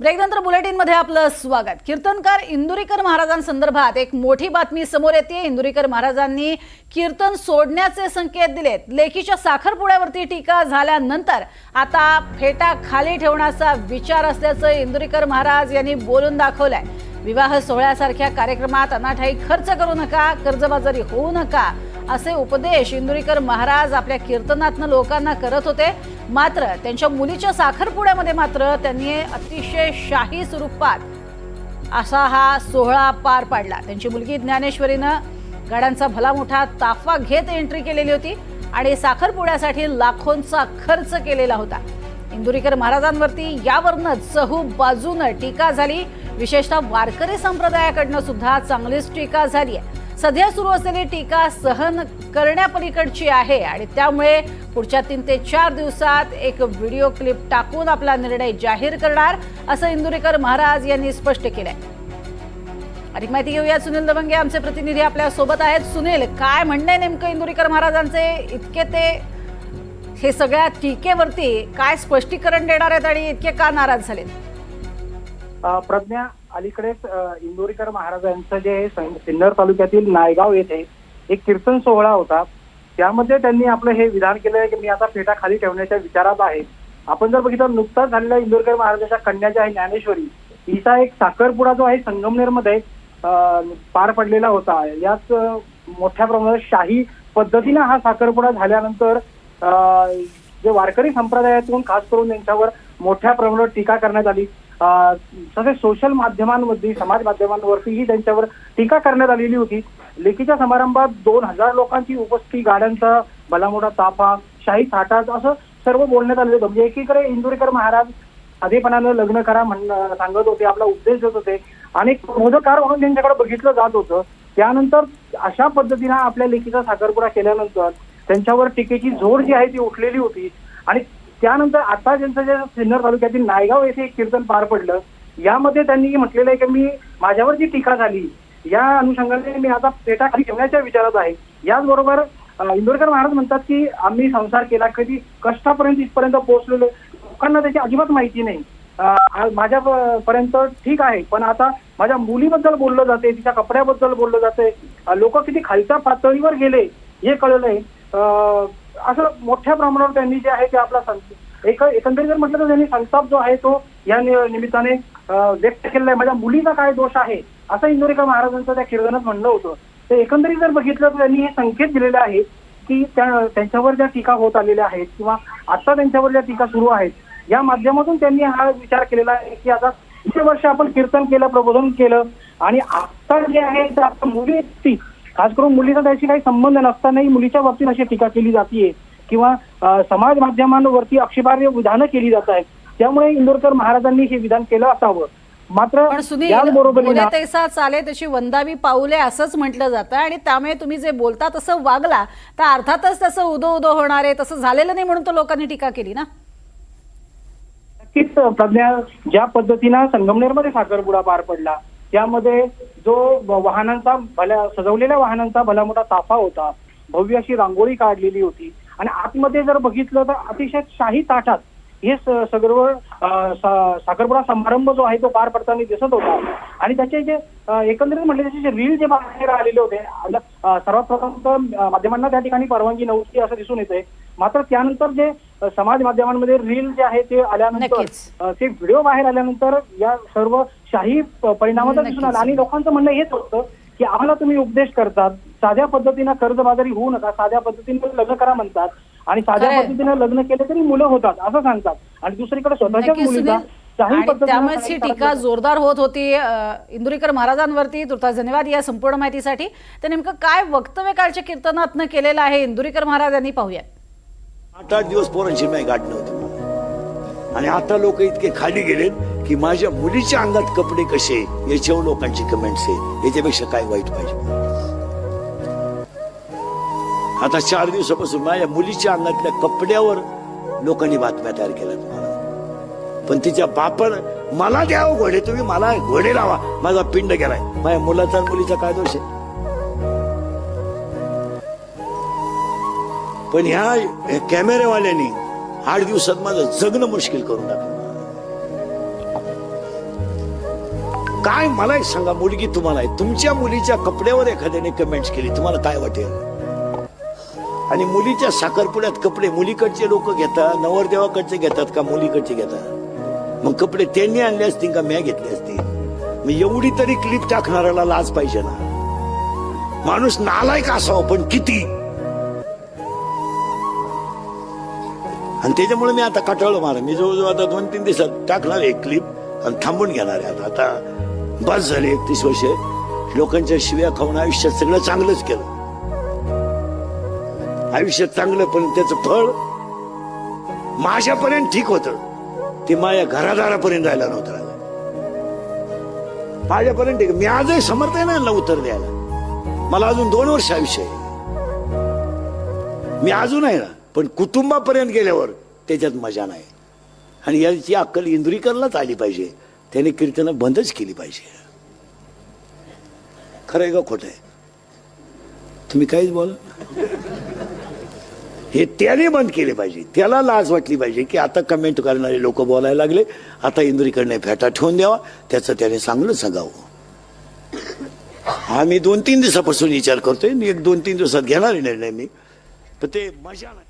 ब्रेकनंतर बुलेटिनमध्ये आपलं स्वागत. कीर्तनकार इंदुरीकर महाराजांसंदर्भात एक मोठी बातमी समोर येते. इंदुरीकर महाराजांनी कीर्तन सोडण्याचे संकेत दिलेत. लेखीच्या साखरपुड्यावरती टीका झाल्यानंतर आता फेटा खाली ठेवण्याचा विचार असल्याचं इंदुरीकर महाराज यांनी बोलून दाखवलंय. विवाह सोहळ्यासारख्या कार्यक्रमात अनाठाई खर्च करू नका कर्जबाजारी होऊ नका असे उपदेश इंदुरीकर महाराज आपल्या कीर्तनातनं लोकांना करत होते. मात्र त्यांच्या मुलीच्या साखरपुड्यामध्ये मात्र त्यांनी अतिशय शाही स्वरूपात असा हा सोहळा पार पाडला. त्यांची मुलगी ज्ञानेश्वरीनं गाड्यांचा भला मोठा ताफा घेत एंट्री केलेली होती आणि साखरपुड्यासाठी लाखोंचा खर्च केलेला होता. इंदुरीकर महाराजांवरती यावरनं चहू बाजूनं टीका झाली. विशेषतः वारकरी संप्रदायाकडनं सुद्धा चांगलीच टीका झाली आहे सध्या सुरू असलेली टीका सहन करण्यापलीकडची आहे आणि त्यामुळे पुढच्या तीन ते चार दिवसात एक व्हिडिओ क्लिप टाकून आपला निर्णय जाहीर करणार असं इंदुरीकर महाराज यांनी स्पष्ट केलंय. अधिक माहिती घेऊया सुनील दबंगे आमचे प्रतिनिधी आपल्यासोबत आहेत. सुनील काय म्हणणं आहे नेमकं इंदुरीकर महाराजांचे? इतके ते हे सगळ्या टीकेवरती काय स्पष्टीकरण देणार आहेत आणि इतके का नाराज झालेत? प्रज्ञा अलीकडेच इंदोरीकर महाराजांचं जे सं- सिन्नर तालुक्यातील नायगाव येथे एक कीर्तन सोहळा होता. त्यामध्ये त्यांनी आपलं हे विधान केलंय की मी आता फेटा खाली ठेवण्याच्या विचारात आहे. आपण जर बघितलं नुकताच झालेल्या इंदोरकर महाराजांच्या कन्या ज्या आहे ज्ञानेश्वरी. हिचा एक साखरपुडा जो आहे संगमनेरमध्ये पार पडलेला होता. याच मोठ्या प्रमाणात शाही पद्धतीनं हा साखरपुडा झाल्यानंतर जे वारकरी संप्रदायातून खास करून त्यांच्यावर मोठ्या प्रमाणावर टीका करण्यात आली. तसेच सोशल माध्यमांमध्ये समाज माध्यमांवरतीही त्यांच्यावर टीका करण्यात आलेली होती. लेखीच्या समारंभात दोन हजार लोकांची उपस्थिती गाड्यांचा भलामोठा ताफा शाही थाटात असं सर्व बोलण्यात आलेलं होतं. म्हणजे एकीकडे इंदुरेकर महाराज आधेपणानं लग्न करा म्हणणं सांगत होते आपला उपदेश देत होते. आणि एक म्हणून त्यांच्याकडे बघितलं जात होतं. त्यानंतर अशा पद्धतीनं आपल्या लेखीचा साखरपुडा केल्यानंतर त्यांच्यावर टीकेची झोड जी आहे ती उठलेली होती. आणि त्यानंतर आता ज्यांचं जे सिन्नर तालुक्यातील नायगाव येथे एक कीर्तन पार पडलं यामध्ये त्यांनी म्हटलेलं आहे की मी माझ्यावर जी टीका झाली या अनुषंगाने मी आता पेटा खाली ठेवण्याच्या विचारात आहे. याचबरोबर इंदोरकर महाराज म्हणतात की आम्ही संसार केला कधी कष्टापर्यंत इथपर्यंत पोहोचलेलो लोकांना त्याची अजिबात माहिती नाही. माझ्या पर्यंत ठीक आहे पण आता माझ्या मुलीबद्दल बोललं जाते तिच्या कपड्याबद्दल बोललं जाते. लोक किती खालच्या पातळीवर गेले हे कळलंय. असं मोठ्या प्रमाणावर त्यांनी जे आहे ते आपला एक एकंदरीत जर म्हटलं तर त्यांनी संताप जो आहे तो या नि- निमित्ताने व्यक्त केलेला आहे. माझ्या मुलीचा काय दोष आहे? असं इंदोरीकर महाराजांचं त्या कीर्तनात म्हणलं होतं. तर एकंदरीत जर बघितलं तर त्यांनी हे संकेत दिलेले आहेत की त्या त्यांच्यावर ज्या टीका होत आलेल्या आहेत किंवा आता त्यांच्यावर ज्या टीका सुरू आहेत या माध्यमातून त्यांनी हा विचार केलेला आहे की आता इतके वर्ष आपण कीर्तन केलं प्रबोधन केलं आणि आता जे आहे ते आता मुली खास करून मुलीचा त्याशी काही संबंध नसतानाही मुलीच्या बाबतीत अशी टीका केली जाते किंवा समाज माध्यमांवरती आक्षेपार्ह विधानं केली जात आहेत. त्यामुळे इंदोरकर महाराजांनी हे विधान केलं असावं. मात्र चाले तशी वंदावी पाऊले असंच म्हटलं जातं आणि त्यामुळे तुम्ही जे बोलता तसं वागला तर अर्थातच तसं उदो उदो होणार आहे. तसं झालेलं नाही म्हणून तर लोकांनी टीका केली ना? नक्कीच प्रज्ञा ज्या पद्धतीनं संगमनेरमध्ये साखरपुडा पार पडला त्यामध्ये जो वाहनांचा भल्या सजवलेल्या वाहनांचा भला मोठा ताफा होता भव्य अशी रांगोळी काढलेली होती. आणि आतमध्ये जर बघितलं तर अतिशय शाही ताटात हे स- सा- साखरपुडा समारंभ जो आहे तो पार पडताना दिसत होता. आणि त्याचे जे एकंदरीत म्हटले त्याचे जे रील जे बाहेर आलेले होते सर्वात प्रथम तर माध्यमांना त्या ठिकाणी परवानगी नव्हती असं दिसून येते मात्र त्यानंतर जे समाज माध्यमांमध्ये रील जे आहे ते आल्यानंतर ते व्हिडिओ बाहेर आल्यानंतर या सर्व शाही परिणामाचा दिसून आला. आणि लोकांचं म्हणणं हेच होतं की आम्हाला तुम्ही उपदेश करतात साध्या पद्धतीनं कर्जबाजारी होऊ नका साध्या पद्धतीने लग्न करा म्हणतात आणि साध्या. पद्धतीनं लग्न केले तरी मुलं होतात असं सांगतात. आणि दुसरीकडे स्वतःच्याच नक्कीच मुलीचा त्यामुळेच ही टीका. जोरदार होत होती इंदुरीकर महाराजांवरती. तुर्तास धन्यवाद या संपूर्ण माहितीसाठी. तर नेमकं काय वक्तव्य कालच्या कीर्तनातनं केलेलं आहे? इंदुरीकर महाराज यांनी पाहूयात. आठ आठ दिवस पोरांची नाही गाठ नव्हती आणि आता लोक इतके खाली गेलेत की माझ्या मुलीच्या अंगात कपडे कसे याच्यावर लोकांची कमेंट्स आहेत. याच्यापेक्षा काय वाईट पाहिजे? आता चार दिवसापासून माझ्या मुलीच्या अंगातल्या कपड्यावर लोकांनी बातम्या तयार केल्या तुम्हाला. पण तिच्या बापन मला द्यावं घोडे तुम्ही मला घोडे लावा. माझा पिंड गेलाय. माझ्या मुलाचा मुलीचा काय दोष आहे? पण ह्या ह्या कॅमेरेवाल्यांनी आठ दिवसात माझं जगणं मुश्किल करून टाकलं. काय मला एक सांगा मुलगी तुम्हाला तुमच्या मुलीच्या कपड्यावर एखाद्याने कमेंट्स केली तुम्हाला काय वाटेल? आणि मुलीच्या साखरपुड्यात कपडे मुलीकडचे लोक घेतात नवरदेवाकडचे घेतात का मुलीकडचे घेतात? मग कपडे त्यांनी आणले असतील का म्या घेतले असतील? मग एवढी तरी क्लिप टाकणाऱ्याला लाज पाहिजे ना. माणूस नालायक असावा पण किती? आणि त्याच्यामुळे मी आता कटाळलो मारा. मी जवळजवळ आता दोन तीन दिवसात टाकणार एक क्लिप आणि थांबून घेणार आहे आता. आता बस झाली एकतीस वर्ष. लोकांच्या शिव्या खाऊन आयुष्यात सगळं चांगलंच केलं. आयुष्यात चांगलं पण त्याचं फळ माझ्यापर्यंत ठीक होतं. ते माझ्या घरादारापर्यंत राहिला नव्हतं राहिलं. माझ्यापर्यंत ठीक मी आजही समर्थ आहे ना उत्तर द्यायला. मला अजून दोन वर्ष आयुष्य आहे. मी अजून आहे ना पण कुटुंबापर्यंत गेल्यावर त्याच्यात मजा नाही. आणि याची अक्कल इंद्रिकरलाच आली पाहिजे. त्याने कीर्तनं बंदच केली पाहिजे. खरं आहे का खोटं आहे? तुम्ही काहीच बोल. हे त्याने बंद केले पाहिजे. त्याला लाज वाटली पाहिजे की आता कमेंट करणारे लोक बोलायला लागले. आता इंद्रिकडने फेटा ठेवून द्यावा. त्याचं त्याने चांगलं सांगावं. हा मी दोन तीन दिवसापासून विचार करतोय. एक दोन तीन दिवसात घेणार निर्णय मी. पण ते मजा नाही.